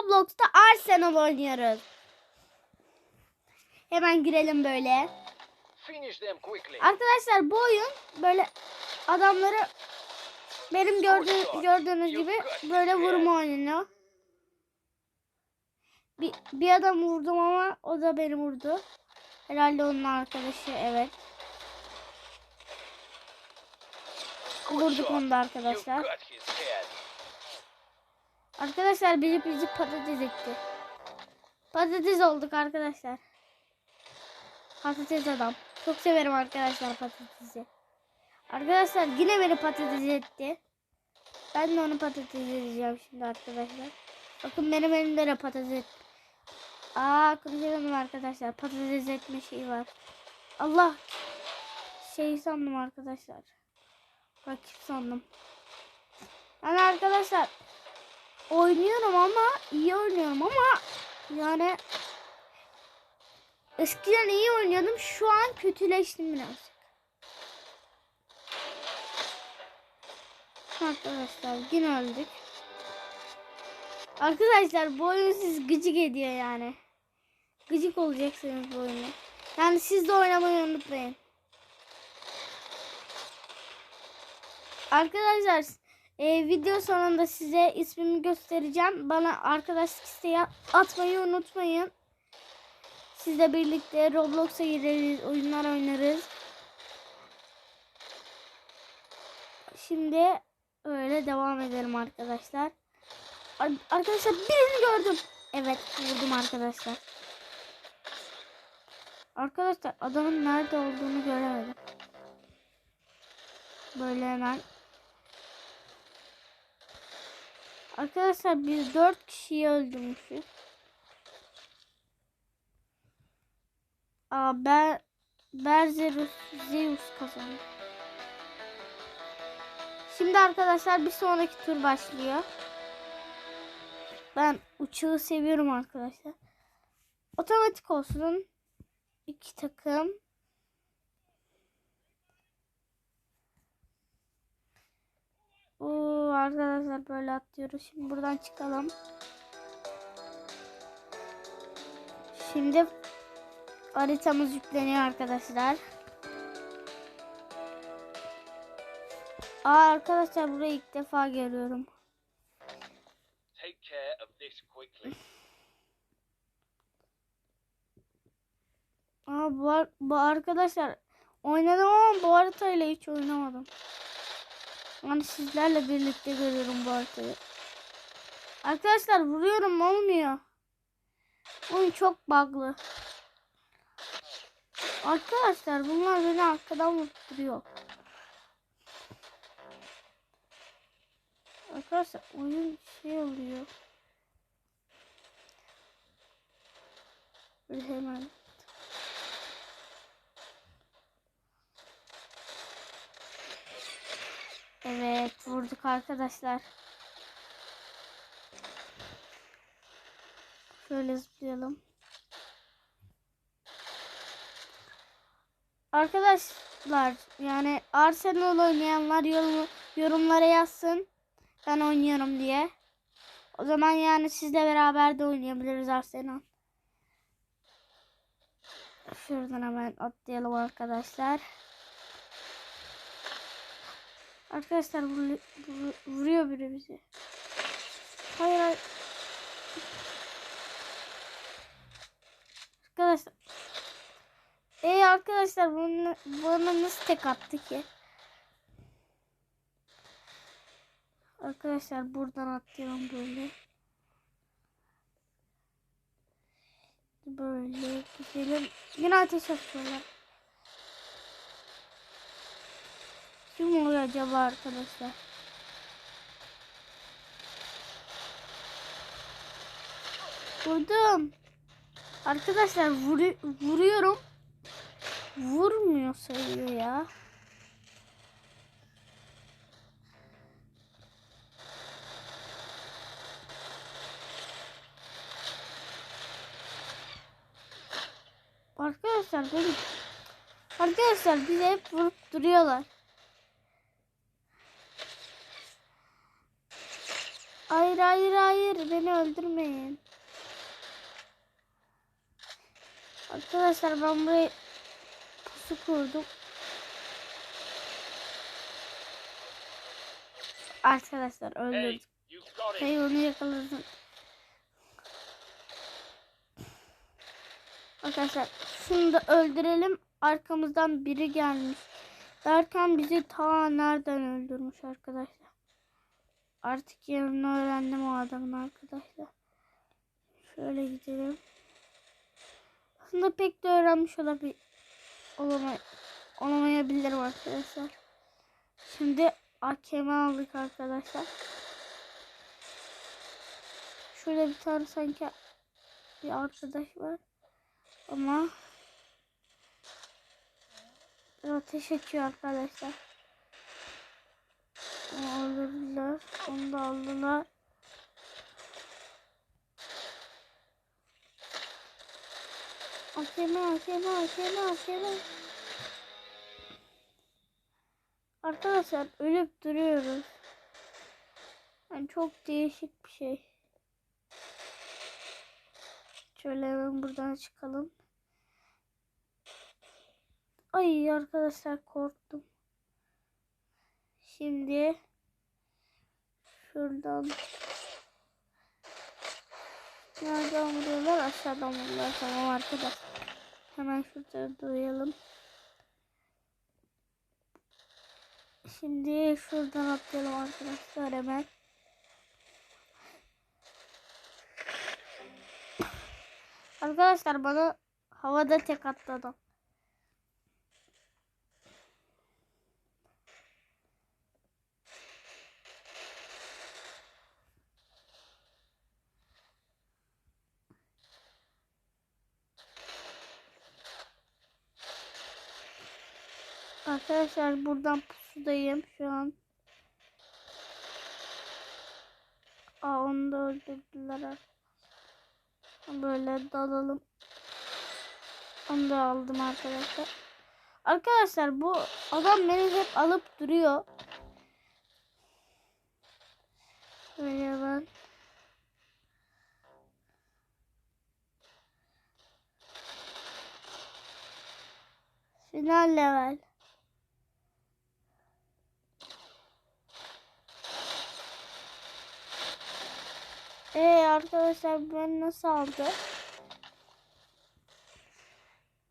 Roblox'ta Arsenal oynuyoruz. Hemen girelim böyle. Arkadaşlar bu oyun böyle adamları benim gördüğü, gördüğünüz gibi böyle vurma oyunu. Bir, bir adam vurdum ama o da beni vurdu. Herhalde onun arkadaşı evet. Vurduk onu da arkadaşlar. Arkadaşlar biri bizi patates etti. Patates olduk arkadaşlar. Patates adam. Çok severim arkadaşlar patatesi. Arkadaşlar yine beni patates etti. Ben de onu patates edeceğim şimdi arkadaşlar. Bakın benim elimde de patates. Aa konuşalım arkadaşlar. Patates etme şeyi var. Allah. Şey sandım arkadaşlar. Rakip sandım. Yani arkadaşlar oynuyorum ama iyi oynuyorum ama yani eskiden iyi oynuyordum şu an kötüleştim birazcık. Arkadaşlar yine öldük. Arkadaşlar bu oyun siz gıcık ediyor yani. Gıcık olacaksınız bu oyunu. Yani siz de oynamayı unutmayın. Arkadaşlar e, video sonunda size ismimi göstereceğim. Bana arkadaşlık isteği atmayı unutmayın. Sizle birlikte Roblox'a gireriz, oyunlar oynarız. Şimdi öyle devam edelim arkadaşlar. Ar- Arkadaşlar birini gördüm. Evet vurdum arkadaşlar. Arkadaşlar adamın nerede olduğunu göremedim. Böyle hemen Arkadaşlar biz dört kişiyi öldürmüşüz. Aa Ber Berzerus Zeus kazandı. Şimdi arkadaşlar bir sonraki tur başlıyor. Ben uçağı seviyorum arkadaşlar. Otomatik olsun. İki takım. Oo, arkadaşlar böyle atlıyoruz. Şimdi buradan çıkalım. Şimdi haritamız yükleniyor arkadaşlar. Aa arkadaşlar burayı ilk defa quickly. Aa bu, bu arkadaşlar oynadım ama bu haritayla hiç oynamadım. Yani sizlerle birlikte görüyorum bu haritayı. Arkadaşlar vuruyorum olmuyor. Oyun çok bug'lı. Arkadaşlar bunlar beni arkadan vurduruyor. Arkadaşlar oyun şey oluyor. Böyle hemen. Evet vurduk arkadaşlar. Şöyle zıplayalım. Arkadaşlar yani Arsenal oynayanlar yorum, yorumlara yazsın. Ben oynuyorum diye. O zaman yani sizle beraber de oynayabiliriz Arsenal. Şuradan hemen atlayalım arkadaşlar. Arkadaşlar vur- vur- vuruyor biri bizi. Hayır hayır. Arkadaşlar. Ey arkadaşlar bunu, bana nasıl tek attı ki? Arkadaşlar buradan atlıyorum böyle. Böyle gidelim. Yine ateş atıyorlar. Kim oluyor acaba arkadaşlar? Vurdum. Arkadaşlar vuru- vuruyorum. Vurmuyor sayıyor ya. Arkadaşlar benim Arkadaşlar bizi hep vurup duruyorlar. Hayır hayır beni öldürmeyin. Arkadaşlar ben buraya pusu kurdum. Arkadaşlar Hey, got it. Hey onu yakaladım. Arkadaşlar şunu da öldürelim. Arkamızdan biri gelmiş. Derken bizi ta nereden öldürmüş arkadaşlar. Artık yerini öğrendim o adamın arkadaşlar. Şöyle gidelim. Aslında pek de öğrenmiş olabilir. Olamay olamayabilirim arkadaşlar. Şimdi AKM aldık arkadaşlar. Şurada bir tane sanki bir arkadaş var. Ama ateş açıyor arkadaşlar. Öldürdüler. Onu da aldılar. AKM, AKM, AKM, AKM. Arkadaşlar ölüp duruyoruz. Yani çok değişik bir şey. Şöyle hemen buradan çıkalım. Ay arkadaşlar korktum. Şimdi şuradan nereden vuruyorlar? Aşağıdan vuruyorlar. Tamam arkadaş. Hemen şurada duyalım. Şimdi şuradan atlayalım arkadaşlar hemen. Arkadaşlar bana havada tek attı Arkadaşlar buradan pusudayım şu an. Aa onu da öldürdüler. Böyle dalalım. Onu da aldım arkadaşlar. Arkadaşlar bu adam beni hep alıp duruyor. Böyle ben. Final level. Ee arkadaşlar ben nasıl aldı?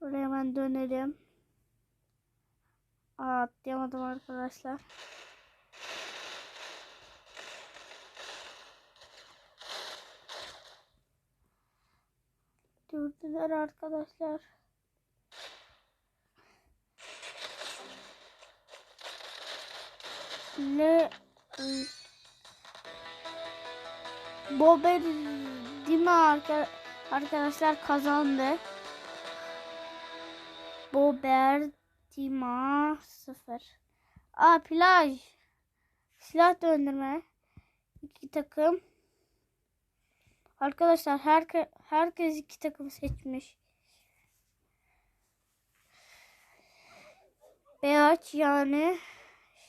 Buraya hemen dönelim. Aa, atlayamadım arkadaşlar. Durdular arkadaşlar. Ne? Bober Dima arka, arkadaşlar kazandı. Bober Dima 0. Aa plaj. Silah döndürme. İki takım. Arkadaşlar herke, herkes iki takım seçmiş. Beyaz yani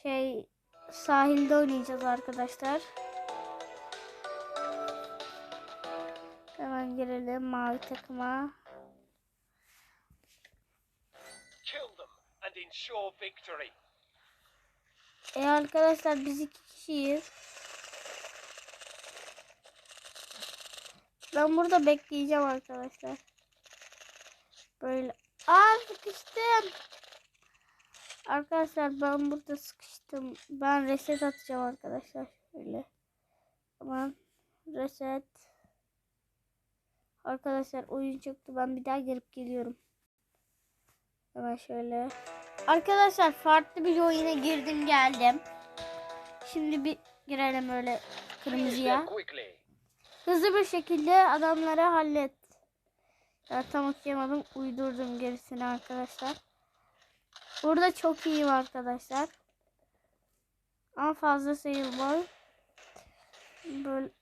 şey sahilde oynayacağız arkadaşlar. Hemen girelim mavi takıma. E arkadaşlar biz iki kişiyiz. Ben burada bekleyeceğim arkadaşlar. Böyle. Aa sıkıştım. Arkadaşlar ben burada sıkıştım. Ben reset atacağım arkadaşlar. Şöyle. Tamam. Reset. Arkadaşlar oyun çıktı. Ben bir daha gelip geliyorum. Hemen şöyle. Arkadaşlar farklı bir oyuna girdim geldim. Şimdi bir girelim öyle kırmızıya. Hızlı bir şekilde adamları hallet. Ya tam okuyamadım. Uydurdum gerisini arkadaşlar. Burada çok iyiyim arkadaşlar. Ama fazla sayılmaz. Böyle.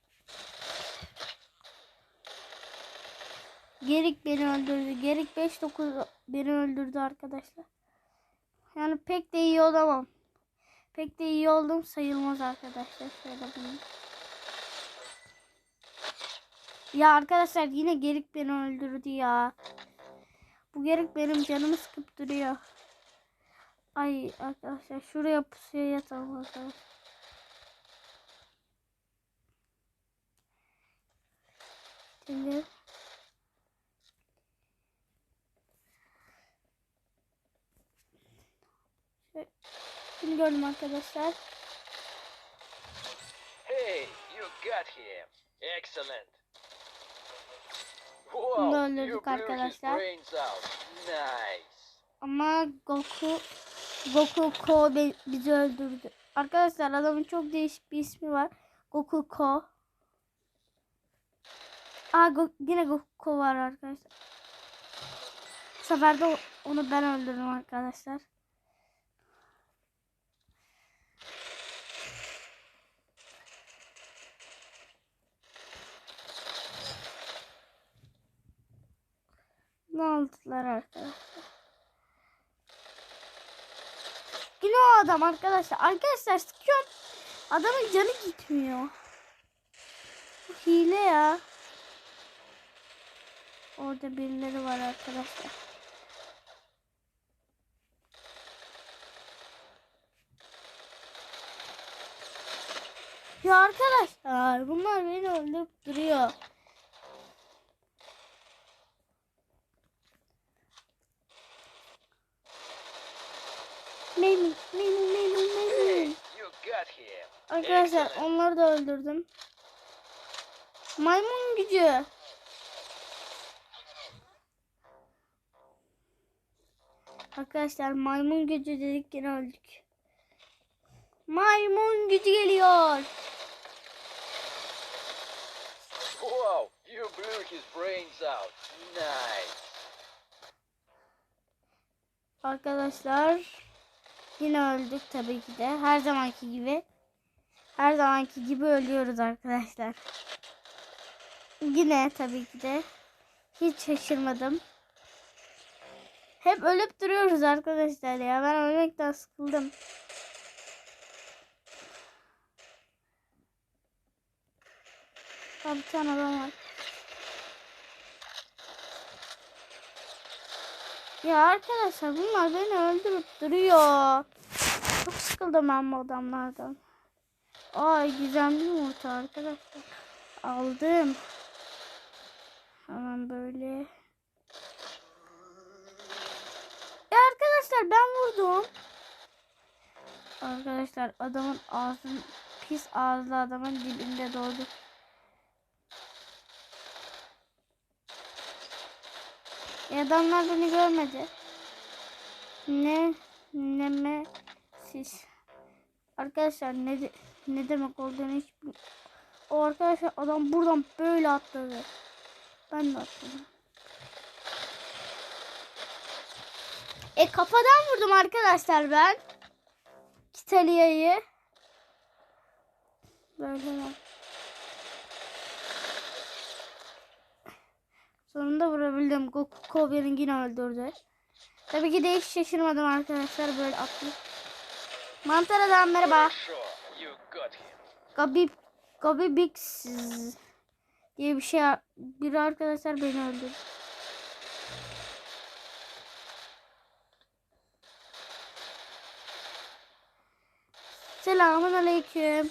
Gerik beni öldürdü. Gerik 5-9 beni öldürdü arkadaşlar. Yani pek de iyi olamam. Pek de iyi oldum sayılmaz arkadaşlar. Şöyle bunu. Ya arkadaşlar yine Gerik beni öldürdü ya. Bu Gerik benim canımı sıkıp duruyor. Ay arkadaşlar şuraya pusuya yatalım arkadaşlar. Şimdi gördüm arkadaşlar. Hey, you got him. Excellent. Bunu you öldürdük arkadaşlar. Ama Goku Goku Ko bizi öldürdü. Arkadaşlar adamın çok değişik bir ismi var. Goku Ko. Aa Go- yine Goku Ko var arkadaşlar. Bu sefer de onu ben öldürdüm arkadaşlar. Ne oldular arkadaşlar? Yine o adam arkadaşlar. Arkadaşlar sıkıyorum. Adamın canı gitmiyor. Bu hile ya. Orada birileri var arkadaşlar. Ya arkadaşlar bunlar beni öldürüp duruyor. Benim. you got him. Arkadaşlar onları da öldürdüm. Maymun gücü. Arkadaşlar maymun gücü dedik yine öldük. Maymun gücü geliyor. Wow, you blew his brains out. Nice. Arkadaşlar yine öldük tabii ki de. Her zamanki gibi. Her zamanki gibi ölüyoruz arkadaşlar. Yine tabii ki de. Hiç şaşırmadım. Hep ölüp duruyoruz arkadaşlar ya. Ben ölmekten sıkıldım. Abi bir adam var. Ya arkadaşlar bunlar beni öldürüp duruyor. Çok sıkıldım ben bu adamlardan. Ay gizemli yumurta arkadaşlar. Aldım. Hemen böyle. Ya arkadaşlar ben vurdum. Arkadaşlar adamın ağzın pis ağızlı adamın dibinde doğdu. Adamlar beni görmedi. Ne neme siz. Arkadaşlar ne ne demek olduğunu hiç O arkadaşlar adam buradan böyle atladı. Ben de atladım. E kafadan vurdum arkadaşlar ben. Kitalia'yı. Böyle bak. Sonunda vurabildim. Goku Kobe'nin yine öldürdü. Tabii ki de hiç şaşırmadım arkadaşlar böyle atlı. Mantar adam merhaba. Gabi Gabi Bix diye bir şey bir arkadaşlar beni öldürdü. Selamun aleyküm.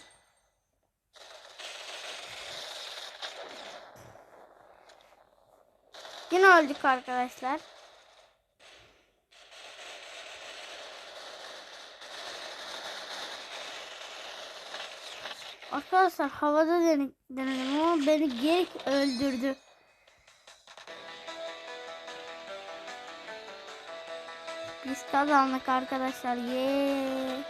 Yine öldük arkadaşlar. Arkadaşlar havada dene- denedim ama beni geri öldürdü. Biz kazandık arkadaşlar. Yeee.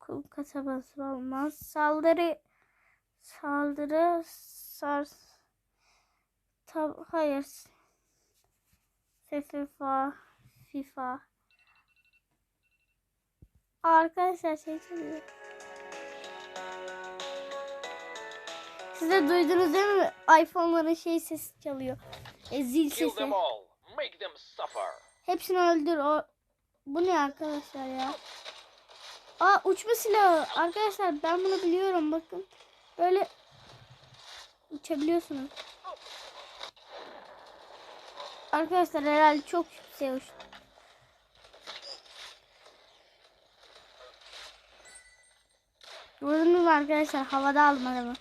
Kum kasabası olmaz. Saldırı saldırı sars Tab hayır. FIFA FIFA Arkadaşlar şey çalıyor. Siz de duydunuz değil mi? iPhone'ların şey sesi çalıyor. E, zil sesi. Hepsini öldür. O bu ne arkadaşlar ya? Aa uçma silahı. Arkadaşlar ben bunu biliyorum bakın. Böyle uçabiliyorsunuz. Arkadaşlar herhalde çok yüksek uçtu. Gördünüz mü arkadaşlar havada almadı mı?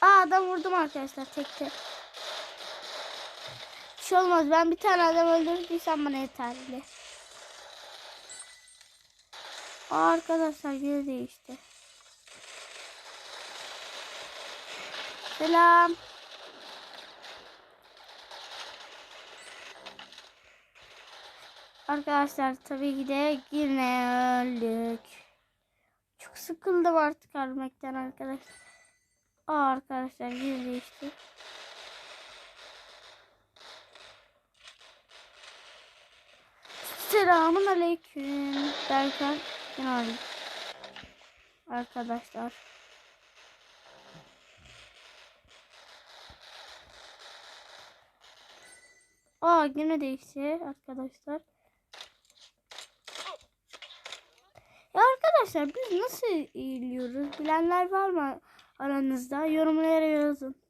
Aa adam vurdum arkadaşlar tekte. Bir şey olmaz ben bir tane adam öldürdüysem bana yeterli. Arkadaşlar geri değişti. Selam. Arkadaşlar tabii ki de yine öldük. Çok sıkıldım artık ölmekten arkadaşlar. Aa arkadaşlar geri değişti. Selamun aleyküm derken öldük. Arkadaşlar. Aa yine değişti arkadaşlar. Ya arkadaşlar biz nasıl iyiliyoruz? Bilenler var mı aranızda? Yorumlara yazın.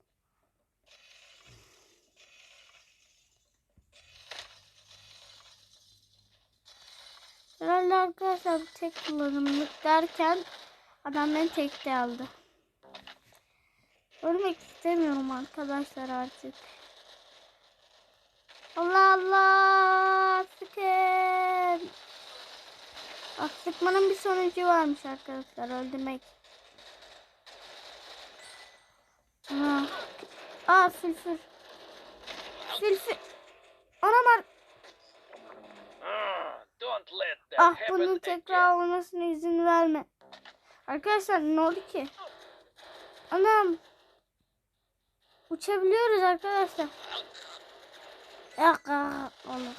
Herhalde arkadaşlar tek kullanımlık derken adam beni tekte aldı. Ölmek istemiyorum arkadaşlar artık. Allah Allah sıkın. Bak sıkmanın bir sonucu varmış arkadaşlar öldürmek. Aa, Aa fülfür. Fülfür. Anam ar- Ah, bunun tekrar olmasına izin verme. Arkadaşlar ne oldu ki? Anam. Uçabiliyoruz arkadaşlar. Yok aa, olur.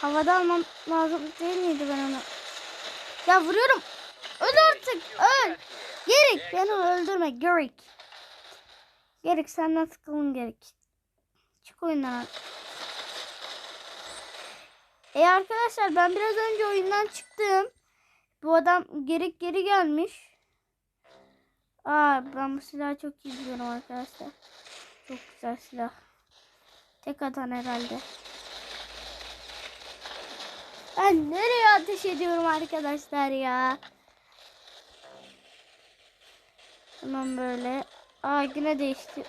Havada almam lazım değil miydi ben onu? Ya vuruyorum. Öl artık. Öl. Gerik beni öldürme Gerik. Gerik senden sıkılın Gerik. Çık oyundan artık. E arkadaşlar ben biraz önce oyundan çıktım. Bu adam geri geri gelmiş. Aa ben bu silahı çok iyi biliyorum arkadaşlar. Çok güzel silah. Tek atan herhalde. Ben nereye ateş ediyorum arkadaşlar ya. Tamam böyle. Aa yine değişti.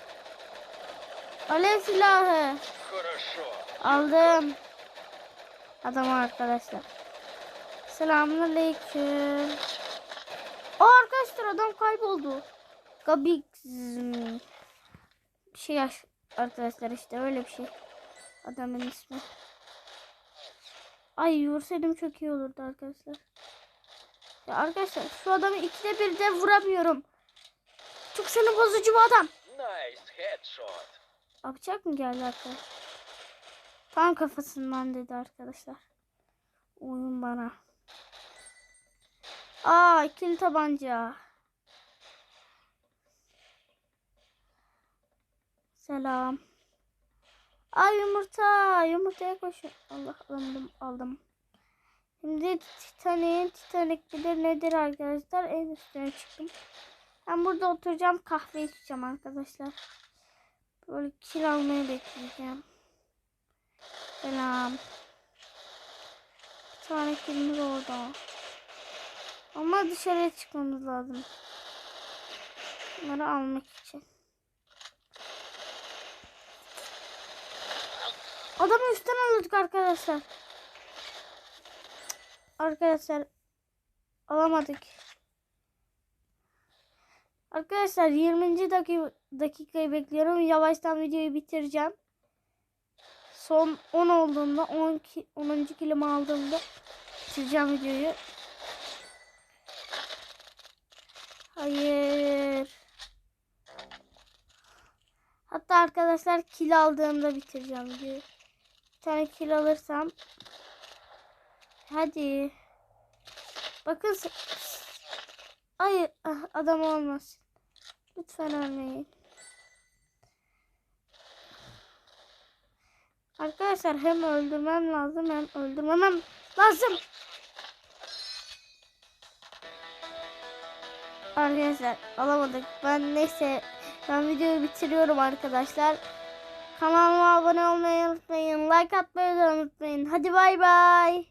Alev silahı. Aldım. Adam arkadaşlar. Selamun aleyküm. Aa arkadaşlar adam kayboldu. Gabix. Bir şey arkadaşlar işte öyle bir şey. Adamın ismi. Ay vursaydım çok iyi olurdu arkadaşlar. Ya arkadaşlar şu adamı ikide bir de vuramıyorum. Çok sinir bozucu bu adam. Nice headshot. Bıçak mı geldi arkadaşlar? Tam kafasından dedi arkadaşlar. Oyun bana. Aa ikili tabanca. Selam. Ay yumurta. Yumurtaya koşun. Allah aldım aldım. Şimdi Titanic'in Titanic bilir nedir arkadaşlar. En üstüne çıktım. Ben burada oturacağım kahve içeceğim arkadaşlar. Böyle kil almayı bekleyeceğim. Selam. Bir tane kilimiz orada. Ama dışarıya çıkmamız lazım. Bunları almak için. Adamı üstten alıyorduk arkadaşlar. Arkadaşlar alamadık. Arkadaşlar 20. dakika, dakikayı bekliyorum. Yavaştan videoyu bitireceğim. Son 10 olduğunda 10, ki, 10. kilimi aldığımda bitireceğim videoyu. Hayır. Hatta arkadaşlar kil aldığımda bitireceğim videoyu. Bir tane kil alırsam. Hadi. Bakın. Hayır ah, adam olmasın. Lütfen ölmeyin. Arkadaşlar hem öldürmem lazım hem öldürmemem lazım. Arkadaşlar alamadık. Ben neyse ben videoyu bitiriyorum arkadaşlar. Kanalıma abone olmayı unutmayın. Like atmayı unutmayın. Hadi bay bay.